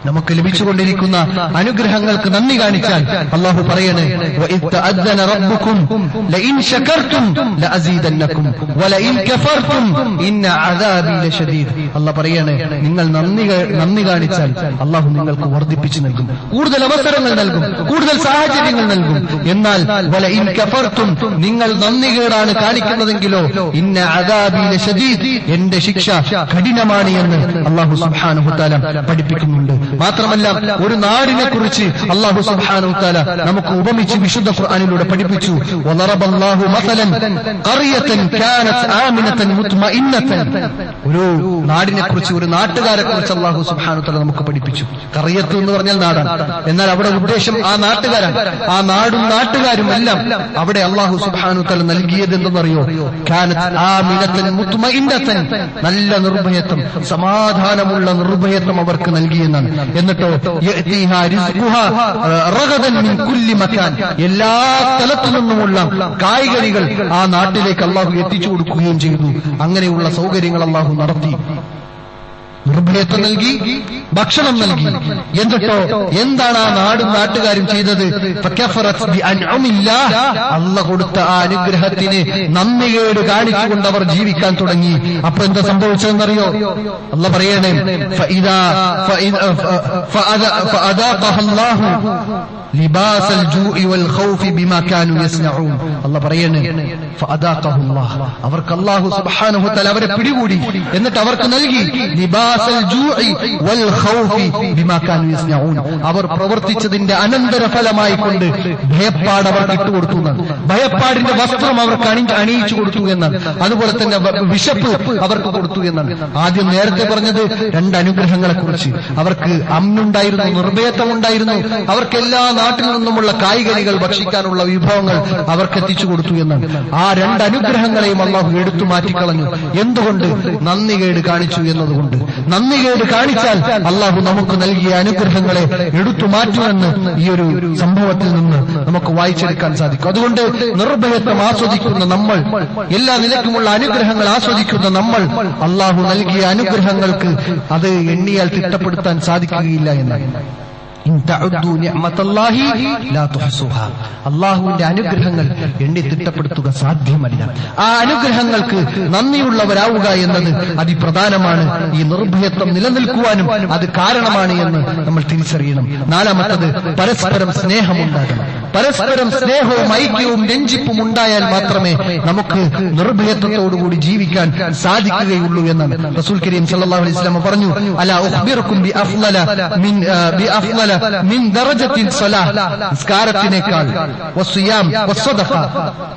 നമുക്ക് ലഭിച്ചുകൊണ്ടിരിക്കുന്ന അനുഗ്രഹങ്ങൾക്ക് നന്ദി കാണിച്ചാൽ അള്ളാഹു പറയണേ. നിങ്ങൾ നന്ദി നന്ദി കാണിച്ചാൽ അള്ളാഹു നിങ്ങൾക്ക് വർദ്ധിപ്പിച്ചു നൽകും. കൂടുതൽ അവസരങ്ങൾ നൽകും. കൂടുതൽ സാഹചര്യങ്ങൾ നൽകും. എന്നാൽ വല ഇൻ കഫർത്തും നിങ്ങൾ നന്ദി കേടാണ് കാണിക്കുന്നതെങ്കിലോ ഇന്ന അദാബിലെ ഷദീദ് എന്റെ ശിക്ഷ കഠിനമാണ് എന്ന് അള്ളാഹു സുഹാനുഹുത്താലം പഠിപ്പിക്കുന്നുണ്ട്. മാത്രമല്ല ഒരു നാടിനെ കുറിച്ച് അള്ളാഹു സുബ്ഹാനഹു തആല നമുക്ക് ഉപമിച്ച് വിശുദ്ധ ഖുർആനിലൂടെ പഠിപ്പിച്ചു. മസലൻ ആമിനതൻ ഒരു നാടിനെ കുറിച്ച് ഒരു നാട്ടുകാരെ കുറിച്ച് അള്ളാഹു സുബ്ഹാനഹു തആല നമുക്ക് പഠിപ്പിച്ചു. ഖറിയത്ത് എന്ന് പറഞ്ഞാൽ നാടാണ്. എന്നാൽ അവിടെ ഉദ്ദേശം ആ നാട്ടുകാരാണ്. ആ നാടും നാട്ടുകാരും എല്ലാം അവിടെ അള്ളാഹു സുബ്ഹാനഹു തആല നൽകിയത് എന്തെന്നറിയോ? കാനത് ആമിനതൻ നല്ല നിർഭയത്വം സമാധാനമുള്ള നിർഭയത്വം അവർക്ക് നൽകിയെന്നാണ്. എന്നിട്ടോ എല്ലാ സ്ഥലത്തു നിന്നുമുള്ള കായ്കനികൾ ആ നാട്ടിലേക്ക് അള്ളാഹു എത്തിച്ചു കൊടുക്കുകയും ചെയ്തു. അങ്ങനെയുള്ള സൗകര്യങ്ങൾ അള്ളാഹു നടത്തി. നിർഭയത്വം നൽകി ഭക്ഷണം നൽകി. എന്നിട്ടോ എന്താണ് ആ നാടും നാട്ടുകാരും ചെയ്തത്? അല്ല കൊടുത്ത ആ അനുഗ്രഹത്തിന് നന്ദികേട് കാണിച്ചുകൊണ്ട് അവർ ജീവിക്കാൻ തുടങ്ങി. അപ്പൊ എന്താ സംഭവിച്ചതെന്നറിയോ? അല്ല പറയണേ അവർക്ക് വതആല അവരെ പിടികൂടി. എന്നിട്ട് അവർക്ക് നൽകി ലിബാസ് അവർ പ്രവർത്തിച്ചതിന്റെ അനന്തര ഫലമായി കൊണ്ട് ഭയപ്പാട് അവർ ഇട്ടുകൊടുത്തു ഭയപ്പാടിന്റെ വസ്ത്രം അവർക്ക് അണി അണിയിച്ചു കൊടുത്തു എന്നാണ് അതുപോലെ തന്നെ വിശപ്പ് അവർക്ക് കൊടുത്തു എന്നാണ് ആദ്യം നേരത്തെ പറഞ്ഞത് രണ്ട് അനുഗ്രഹങ്ങളെ കുറിച്ച് അവർക്ക് അമ്മുണ്ടായിരുന്നു നിർഭയത്വം ഉണ്ടായിരുന്നു അവർക്ക് എല്ലാ നാട്ടിൽ നിന്നുമുള്ള കായികനികൾ ഭക്ഷിക്കാനുള്ള വിഭവങ്ങൾ അവർക്ക് എത്തിച്ചു കൊടുത്തു എന്നാണ് ആ രണ്ട് അനുഗ്രഹങ്ങളെയും അള്ളാഹു എടുത്തു മാറ്റിക്കളഞ്ഞു. എന്തുകൊണ്ട്? നന്ദി കേട് കാണിച്ചു എന്നതുകൊണ്ട്. നന്ദികേട് കാണിച്ചാൽ അള്ളാഹു നമുക്ക് നൽകിയ അനുഗ്രഹങ്ങളെ എടുത്തു മാറ്റുമെന്ന് ഈ ഒരു സംഭവത്തിൽ നിന്ന് നമുക്ക് വായിച്ചെടുക്കാൻ സാധിക്കും. അതുകൊണ്ട് നിർഭയത്വം ആസ്വദിക്കുന്ന നമ്മൾ എല്ലാ നിലക്കുമുള്ള അനുഗ്രഹങ്ങൾ ആസ്വദിക്കുന്ന നമ്മൾ അള്ളാഹു നൽകിയ അനുഗ്രഹങ്ങൾക്ക് അത് എണ്ണിയാൽ തിട്ടപ്പെടുത്താൻ സാധിക്കുകയില്ല എന്നാണ് അള്ളാഹുവിന്റെ അനുഗ്രഹങ്ങൾ എണ്ണി തിട്ടപ്പെടുത്തുക സാധ്യമല്ല. ആ അനുഗ്രഹങ്ങൾക്ക് നന്ദിയുള്ളവരാവുക എന്നത് അതിപ്രധാനമാണ്. ഈ നിർഭയത്വം നിലനിൽക്കുവാനും അത് കാരണമാണ് എന്ന് നമ്മൾ തിരിച്ചറിയണം. നാലാമത്തത് പരസ്പരം സ്നേഹമുണ്ടാകണം. പരസ്പരം സ്നേഹവും ഐക്യവും രഞ്ജിപ്പും ഉണ്ടായാൽ മാത്രമേ നമുക്ക് നിർഭയത്വത്തോടുകൂടി ജീവിക്കാൻ സാധിക്കുകയുള്ളൂ എന്നാണ്. റസൂൽ കരീം സല്ലാ അലൈഹി പറഞ്ഞു ഉഖ്ബിറുക്കും ബി മിൻ ബി നിസ്കാരത്തിനേക്കാൾ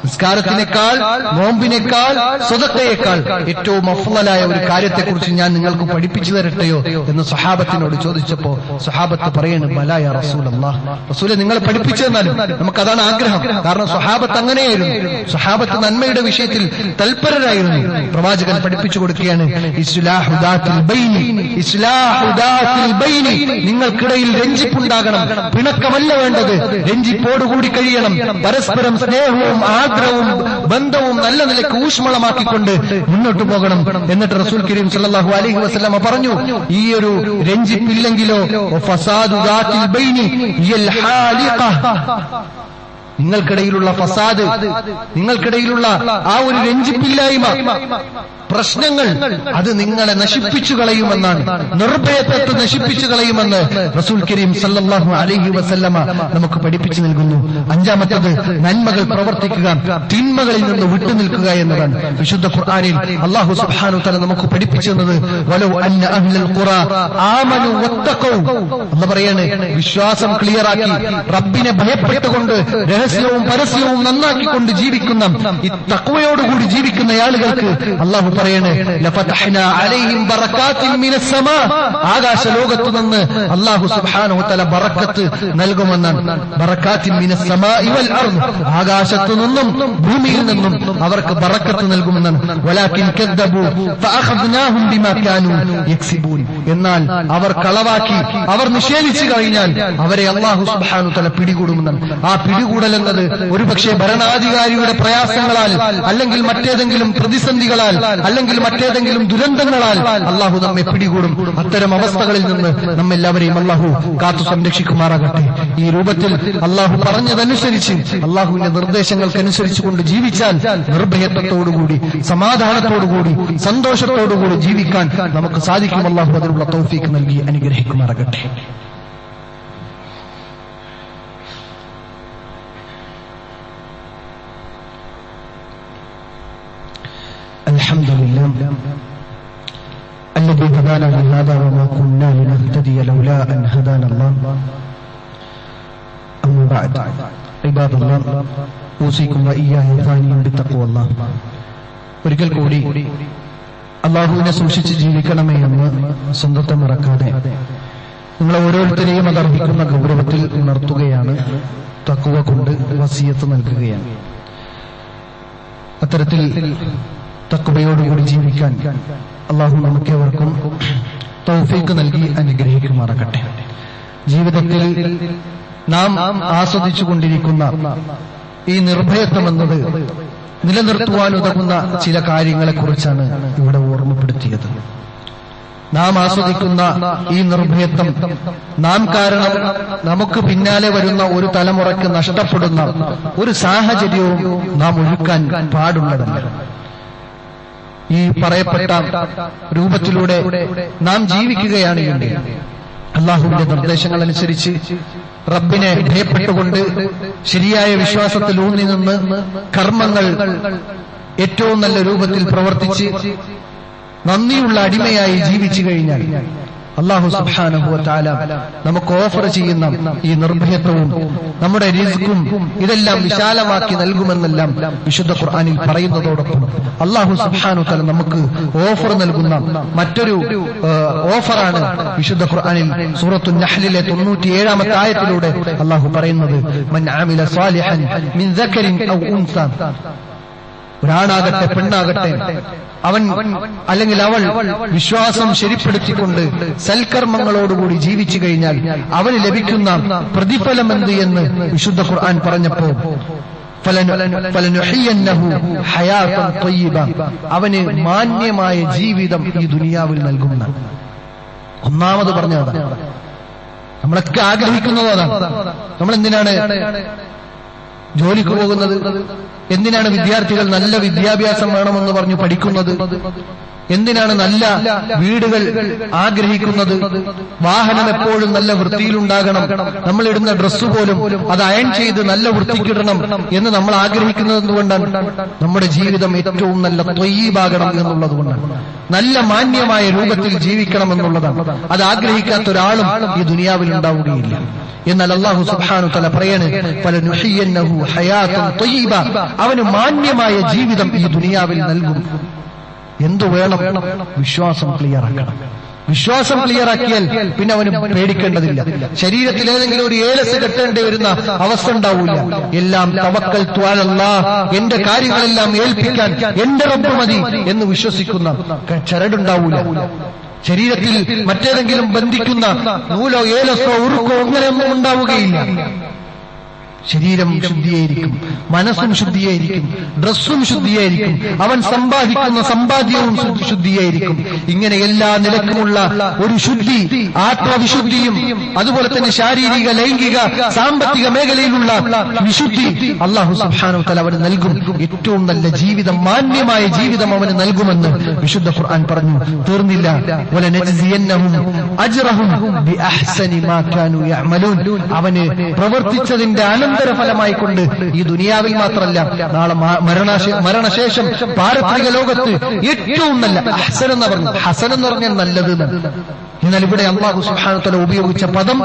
നിസ്കാരത്തിനേക്കാൾ നോമ്പിനേക്കാൾ സ്വതക്കയേക്കാൾ ഏറ്റവും അഫ്ളലായ ഒരു കാര്യത്തെക്കുറിച്ച് ഞാൻ നിങ്ങൾക്ക് പഠിപ്പിച്ചു തരട്ടെയോ എന്ന് സഹാബത്തിനോട് ചോദിച്ചപ്പോ സഹാബത്ത് പറയണ് ബലായ റസൂലല്ലാഹ് റസൂലെ നിങ്ങൾ പഠിപ്പിച്ചു തന്നാലും നമുക്കതാണ് ആഗ്രഹം. കാരണം സ്വഹാബത്ത് അങ്ങനെയായിരുന്നു. സ്വഹാബത്ത് നന്മയുടെ വിഷയത്തിൽ തൽപരരായിരുന്നു. പ്രവാചകൻ പഠിപ്പിച്ചു കൊടുക്കുകയാണ് ഇസ്ലാഹുദാത്തിൽ നിങ്ങൾക്കിടയിൽ ബൈനി ഇസ്ലാഹു ദാത്തിൽ ബൈനി. നിങ്ങൾക്കിടയിൽ രഞ്ജിപ്പുണ്ടാകണം പിണക്കമല്ല വേണ്ടത്. രഞ്ജിപ്പോടുകൂടി കഴിയണം. പരസ്പരം സ്നേഹവും ആഗ്രഹവും ബന്ധവും നല്ല നിലയ്ക്ക് ഊഷ്മളമാക്കിക്കൊണ്ട് മുന്നോട്ട് പോകണം. എന്നിട്ട് റസൂൽ കരീം സല്ലാഹു അലഹി വസ്ലമ പറഞ്ഞു ഈ ഒരു രഞ്ജിപ്പില്ലെങ്കിലോ നിങ്ങൾക്കിടയിലുള്ള ഫസാദ് നിങ്ങൾക്കിടയിലുള്ള ആ ഒരു രഞ്ജിപ്പില്ലായ്മ. പ്രശ്നങ്ങൾ അത് നിങ്ങളെ നശിപ്പിച്ചു കളയുമെന്നാണ്. നിർഭയത്വത്തെ നശിപ്പിച്ചു കളയുമെന്ന് റസൂൽ കരീം സല്ലാഹു അലഹി വസല്ലമ നമുക്ക് പഠിപ്പിച്ചു നൽകുന്നു. അഞ്ചാമത്തത് നന്മകൾ പ്രവർത്തിക്കുക തിന്മകളിൽ നിന്ന് വിട്ടുനിൽക്കുക എന്നതാണ്. വിശുദ്ധ ഖുർആാനിൽ അള്ളാഹു സുബ്ഹാനഹു തല നമുക്ക് പഠിപ്പിച്ചു തന്നത് വലൗ അന്ന അഹ്ലൽ ഖുറ ആമനു എന്ന് പറയാണ് വിശ്വാസം ക്ലിയറാക്കി റബ്ബിനെ ഭയപ്പെട്ടുകൊണ്ട് രഹസ്യവും പരസ്യവും നന്നാക്കിക്കൊണ്ട് ജീവിക്കുന്ന ഈ തക്വയോടുകൂടി ജീവിക്കുന്ന ആളുകൾക്ക് അള്ളാഹു പറയണ് ആകാശ ലോകത്തു നിന്ന് അള്ളാഹു സുബ്ഹാനഹു തല ബറക്കത്ത് നൽകുമെന്നാണ്. ആകാശത്തു നിന്നും ഭൂമിയിൽ നിന്നും അവർക്ക് ബറക്കത്ത് നൽകുമെന്നാണ്. എന്നാൽ അവർ കളവാക്കി അവർ നിഷേധിച്ചു കഴിഞ്ഞാൽ അവരെ അള്ളാഹു സുബ്ഹാനഹു തല പിടികൂടുമെന്നാണ്. ആ പിടികൂടൽ എന്നത് ഒരുപക്ഷെ ഭരണാധികാരിയുടെ പ്രയാസങ്ങളാൽ അല്ലെങ്കിൽ മറ്റേതെങ്കിലും പ്രതിസന്ധികളാൽ അല്ലെങ്കിൽ മറ്റേതെങ്കിലും ദുരന്തങ്ങളാൽ അള്ളാഹു നമ്മെ പിടികൂടും. അത്തരം അവസ്ഥകളിൽ നിന്ന് നമ്മെല്ലാവരെയും അള്ളാഹു കാത്തു സംരക്ഷിക്കുമാറാകട്ടെ. ഈ രൂപത്തിൽ അള്ളാഹു പറഞ്ഞതനുസരിച്ച് അള്ളാഹുവിന്റെ നിർദ്ദേശങ്ങൾക്കനുസരിച്ച് കൊണ്ട് ജീവിച്ചാൽ നിർഭയത്വത്തോടുകൂടി സമാധാനത്തോടുകൂടി സന്തോഷത്തോടുകൂടി ജീവിക്കാൻ നമുക്ക് സാധിക്കും. അള്ളാഹു അതിനുള്ള തൗഫീക്ക് നൽകി അനുഗ്രഹിക്കുമാറാകട്ടെ. الذي هدانا لهذا وما كنا لنهتدي لولا أن هدانا الله أما بعد عباد الله أوصيكم وإياي ثانيا بتقوى الله ഒരിക്കൽ കൂടി അള്ളാഹുവിനെ സൂക്ഷിച്ച് ജീവിക്കണമേ എന്ന് സ്വന്തത്തെ മറക്കാതെ നിങ്ങളെ ഓരോരുത്തരെയും അതർഹിക്കുന്ന ഗൗരവത്തിൽ ഉണർത്തുകയാണ് തക്കുവ കൊണ്ട് വസീയത്ത് നൽകുകയാണ് അത്തരത്തിൽ തക്കുവയോടുകൂടി ജീവിക്കാൻ അള്ളാഹു നമുക്കേവർക്കും തൗഫീക്ക് നൽകി അനുഗ്രഹിക്കുമാറാകട്ടെ. ജീവിതത്തിൽ നാം ആസ്വദിച്ചു കൊണ്ടിരിക്കുന്ന ഈ നിർഭയത്വം എന്നത് നിലനിർത്തുവാൻ ഉതകുന്ന ചില കാര്യങ്ങളെക്കുറിച്ചാണ് ഇവിടെ ഓർമ്മപ്പെടുത്തിയത്. നാം ആസ്വദിക്കുന്ന ഈ നിർഭയത്വം നാം കാരണം നമുക്ക് പിന്നാലെ വരുന്ന ഒരു തലമുറയ്ക്ക് നഷ്ടപ്പെടുന്ന ഒരു സാഹചര്യവും നാം ഒഴുക്കാൻ പാടുള്ളതല്ല. ഈ പറയപ്പെട്ട രൂപത്തിലൂടെ നാം ജീവിക്കുകയാണ് അള്ളാഹുവിന്റെ നിർദ്ദേശങ്ങൾ അനുസരിച്ച് റബ്ബിനെ ഭയപ്പെട്ടുകൊണ്ട് ശരിയായ വിശ്വാസത്തിൽ ഊന്നി നിന്ന് കർമ്മങ്ങൾ ഏറ്റവും നല്ല രൂപത്തിൽ പ്രവർത്തിച്ച് നന്ദിയുള്ള അടിമയായി ജീവിച്ചു കഴിഞ്ഞാൽ അള്ളാഹു സുബാനുഭവത്താല നമുക്ക് ഓഫർ ചെയ്യുന്ന ഈ നിർഭയത്വവും നമ്മുടെ റിസ്ക്കും ഇതെല്ലാം വിശാലമാക്കി നൽകുമെന്നെല്ലാം വിശുദ്ധ ഖുർആാനിൽ പറയുന്നതോടൊപ്പം അള്ളാഹു സുബാനു തല നമുക്ക് ഓഫർ നൽകുന്ന മറ്റൊരു ഓഫറാണ് വിശുദ്ധ ഖുർആാനിൽ സൂറത്തു നഹ്ലിലെ തൊണ്ണൂറ്റിയേഴാമത്തെ ആയത്തിലൂടെ അള്ളാഹു പറയുന്നത് മൻ ആമില സാലിഹൻ മിൻ ഔ ഉൻസ. ഒരാണാകട്ടെ പെണ്ണാകട്ടെ. അവൻ അല്ലെങ്കിൽ അവൾ വിശ്വാസം ശരിപ്പെടുത്തിക്കൊണ്ട് സൽക്കർമ്മങ്ങളോടുകൂടി ജീവിച്ചു കഴിഞ്ഞാൽ അവന് ലഭിക്കുന്ന പ്രതിഫലം എന്ത് എന്ന് വിശുദ്ധ ഖുർആൻ പറഞ്ഞപ്പോ ഫലനു- ഫലനുഹിയന്നഹു ഹയാത്തൻ ത്വയ്യിബ. അവന് മാന്യമായ ജീവിതം ഈ ദുനിയാവിൽ നൽകുന്ന. ഒന്നാമത് പറഞ്ഞതാണ് നമ്മളൊക്കെ ആഗ്രഹിക്കുന്നതാണ് നമ്മൾ എന്തിനാണ് ജോലിക്ക് പോകുന്നത്? എന്തിനാണ് വിദ്യാർത്ഥികൾ നല്ല വിദ്യാഭ്യാസം വേണമെന്ന് പറഞ്ഞു പഠിക്കുന്നത്? എന്തിനാണ് നല്ല വീടുകൾ ആഗ്രഹിക്കുന്നത്? വാഹനം എപ്പോഴും നല്ല വൃത്തിയിലുണ്ടാകണം. നമ്മൾ ഇടുന്ന ഡ്രസ്സ് പോലും അത് അയൺ ചെയ്ത് നല്ല വൃത്തിക്കിടണം എന്ന് നമ്മൾ ആഗ്രഹിക്കുന്നത് എന്തുകൊണ്ടാണ്? നമ്മുടെ ജീവിതം ഏറ്റവും നല്ല തൊയ്യീപാകണം എന്നുള്ളത് കൊണ്ടാണ്. നല്ല മാന്യമായ രൂപത്തിൽ ജീവിക്കണം എന്നുള്ളതാണ്. അത് ആഗ്രഹിക്കാത്ത ഒരാളും ഈ ദുനിയാവിൽ ഉണ്ടാവുകയില്ല. എന്നാൽ അള്ളാഹു സുബ്ഹാനഹു തല പറയാണ് പല നുഹിയന്നഹു ഹയാത്തും ത്വയ്യിബ അവന് മാന്യമായ ജീവിതം ഈ ദുനിയാവിൽ നൽകും. എന്തു വേണം? വിശ്വാസം ക്ലിയർ ആക്കണം വിശ്വാസം ക്ലിയർ ആക്കിയാൽ പിന്നെ അവന് പേടിക്കേണ്ടതില്ല. ശരീരത്തിൽ ഏതെങ്കിലും ഒരു ഏലസ് കെട്ടേണ്ടി വരുന്ന അവസ്ഥ ഉണ്ടാവില്ല എല്ലാം തവക്കൽ ത്വാലല്ല എന്റെ കാര്യങ്ങളെല്ലാം ഏൽപ്പിക്കാൻ എന്റെ റബ്ബ് മതി എന്ന് വിശ്വസിക്കുന്ന ചരടുണ്ടാവൂല. ശരീരത്തിൽ മറ്റേതെങ്കിലും ബന്ധിക്കുന്ന നൂലോ ഏലസോ ഉറുക്കോ അങ്ങനെയൊന്നും ഉണ്ടാവുകയില്ല. ശരീരം ശുദ്ധിയായിരിക്കും മനസ്സും ശുദ്ധിയായിരിക്കും ഡ്രസ്സും ശുദ്ധിയായിരിക്കും അവൻ സമ്പാദിക്കുന്ന സമ്പാദ്യവും ശുദ്ധിയായിരിക്കും. ഇങ്ങനെ എല്ലാ നിലക്കുമുള്ള ഒരു ശുദ്ധി ആത്മവിശുദ്ധിയും അതുപോലെ തന്നെ ശാരീരിക ലൈംഗിക സാമ്പത്തിക മേഖലയിലുള്ള വിശുദ്ധി അള്ളാഹു സുബ്ഹാനഹു തആല അവന് നൽകും. ഏറ്റവും നല്ല ജീവിതം മാന്യമായ ജീവിതം അവന് നൽകുമെന്ന് വിശുദ്ധ ഖുർആൻ പറഞ്ഞു. തീർന്നില്ല. അവന് പ്രവർത്തിച്ചതിന്റെ അനന്തരഫലമായി കൊണ്ട് ഈ ദുനിയാവിൽ മാത്രമല്ല നാളെ മരണശേഷം പാരത്രിക ലോകത്ത് ഏറ്റവും നല്ല അഹ്സൻ എന്ന് പറഞ്ഞു ഹസൻ എന്ന് പറഞ്ഞാൽ നല്ലത്. എന്നാൽ ഇവിടെ അള്ളാഹു സുഹാനത്തോടെ ഉപയോഗിച്ച പദം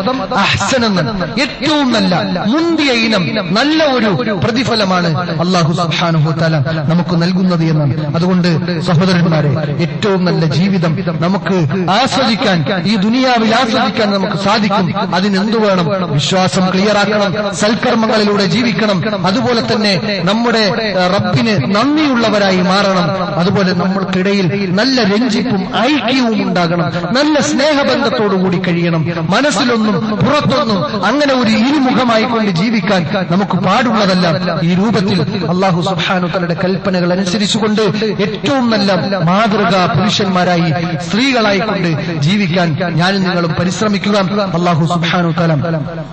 അഹ്സനെന്ന് ഏറ്റവും നല്ല മുന്തിയ ഇനം നല്ല ഒരു പ്രതിഫലമാണ് അള്ളാഹു സുഹാനുഹുത്തല നമുക്ക് നൽകുന്നത് എന്നാണ് അതുകൊണ്ട് സഹോദരന്മാരെ ഏറ്റവും നല്ല ജീവിതം നമുക്ക് ആസ്വദിക്കാൻ ഈ ദുനിയാവിൽ ആസ്വദിക്കാൻ നമുക്ക് സാധിക്കും. അതിനെന്തു വേണം? വിശ്വാസം ക്ലിയർ ആക്കണം സൽക്കർമ്മങ്ങളിലൂടെ ജീവിക്കണം. അതുപോലെ തന്നെ നമ്മുടെ റബ്ബിന് നന്ദിയുള്ളവരായി മാറണം. അതുപോലെ നമ്മൾക്കിടയിൽ നല്ല രഞ്ജിപ്പും ഐക്യവും ഉണ്ടാകണം. നല്ല സ്നേഹബന്ധത്തോടുകൂടി കഴിയണം. മനസ്സിലൊന്നും പുറത്തൊന്നും അങ്ങനെ ഒരു ഇരുമുഖമായി കൊണ്ട് ജീവിക്കാൻ നമുക്ക് പാടുള്ളതല്ല. ഈ രൂപത്തിൽ അള്ളാഹു സുബാനുത്തലയുടെ കൽപ്പനകൾ അനുസരിച്ചുകൊണ്ട് ഏറ്റവും നല്ല മാതൃകാ പുരുഷന്മാരായി സ്ത്രീകളായി കൊണ്ട് ജീവിക്കാൻ ഞാൻ നിങ്ങളും പരിശ്രമിക്കുക. അള്ളാഹു സുഹാനു തലം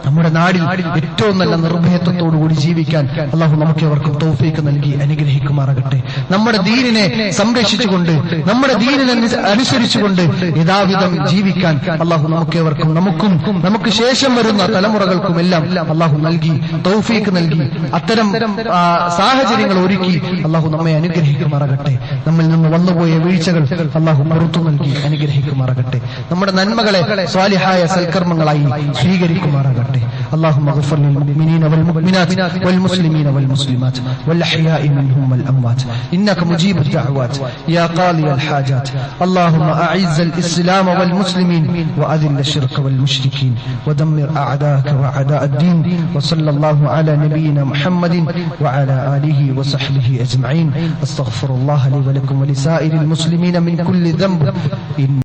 നമ്മുടെ നാടിൽ ഏറ്റവും നല്ല നിർഭയത്വത്തോടുകൂടി ജീവിക്കാൻ അള്ളാഹു നമുക്ക് അവർക്കും തോഫീക്ക് നൽകി അനുഗ്രഹിക്കുമാറാകട്ടെ. നമ്മുടെ ദീനിനെ സംരക്ഷിച്ചുകൊണ്ട് നമ്മുടെ ദീനിനെ അനുസരിച്ചുകൊണ്ട് യഥാവിധം ജീവിക്കാൻ അള്ളാഹു നമുക്കേവർക്കും നമുക്കും നമുക്ക് ശേഷം വരുന്ന തലമുറകൾക്കുമെല്ലാം അള്ളാഹു നൽകി തൗഫീക്ക് നൽകി അത്തരം ആ, സാഹചര്യങ്ങൾ ഒരുക്കി അള്ളാഹു നമ്മെ അനുഗ്രഹിക്കുമാറാകട്ടെ നമ്മിൽ നിന്ന് വന്നുപോയ വീഴ്ചകൾ അള്ളാഹു പുറത്തു നൽകി അനുഗ്രഹിക്കുമാറാകട്ടെ നമ്മുടെ നന്മകളെ സ്വാലിഹായ സൽക്കർമ്മങ്ങളായി സ്വീകരിക്കുമാറാകട്ടെ اللهم اغفر للمؤمنين والمؤمنات والمسلمين والمسلمات والأحياء منهم والأموات إنك مجيب الدعوات يا قاضي الحاجات اللهم أعز الإسلام والمسلمين وأذل الشرك والمشركين ودمر أعداءك وأعداء الدين وصلى الله على نبينا محمد وعلى آله وصحبه أجمعين. أستغفر الله لي ولكم ولسائر المسلمين من كل ذنب.